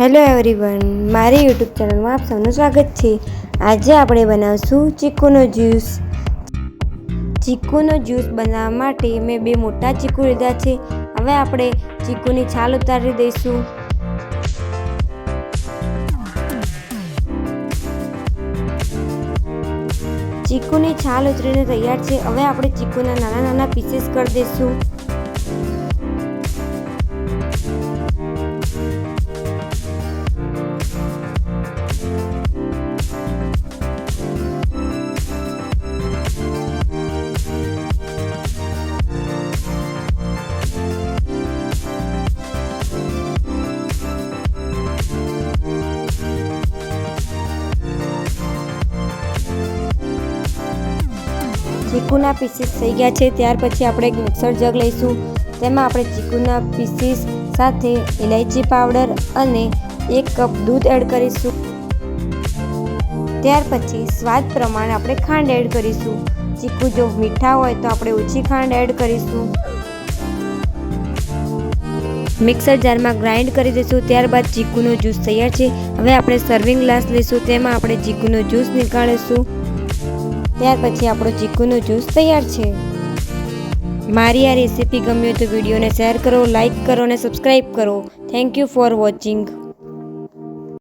Hello everyone મારી YouTube ચેનલમાં આપ સૌનું સ્વાગત છે. આજે આપણે બનાવશું ચીકુનો જ્યુસ. ચીકુનો જ્યુસ બનાવવા માટે મેં બે મોટા ચીકુ લીધા છે. હવે આપણે ચીકુની છાલ ઉતારી દઈશું. ચીકુની છાલ ઉતરીને તૈયાર છે. હવે આપણે ચીકુના નાના નાના પીસીસ કરી દઈશું. ચીકુના પીસીસ થઈ ગયા છે. ત્યાર પછી આપણે એક મિક્સર જગ લઈશું. તેમાં આપણે ચીકુના પીસીસ સાથે ઇલાયચી પાવડર અને એક કપ દૂધ એડ કરીશું. ત્યાર પછી સ્વાદ પ્રમાણે આપણે ખાંડ એડ કરીશું. ચીકુ જો મીઠા હોય તો આપણે ઓછી ખાંડ એડ કરીશું. મિક્સર જારમાં ગ્રાઇન્ડ કરી દઈશું. ત્યારબાદ ચીકુનો જ્યુસ તૈયાર છે. હવે આપણે સર્વિંગ ગ્લાસ લઈશું. તેમાં આપણે ચીકુનો જ્યુસ નીકાળીશું. ત્યાર પછી આપણો ચીકુનો જ્યુસ તૈયાર છે. મારી આ રેસીપી ગમ્યું તો વિડીયોને શેર કરો લાઇક કરો અને સબસ્ક્રાઈબ કરો. Thank you for watching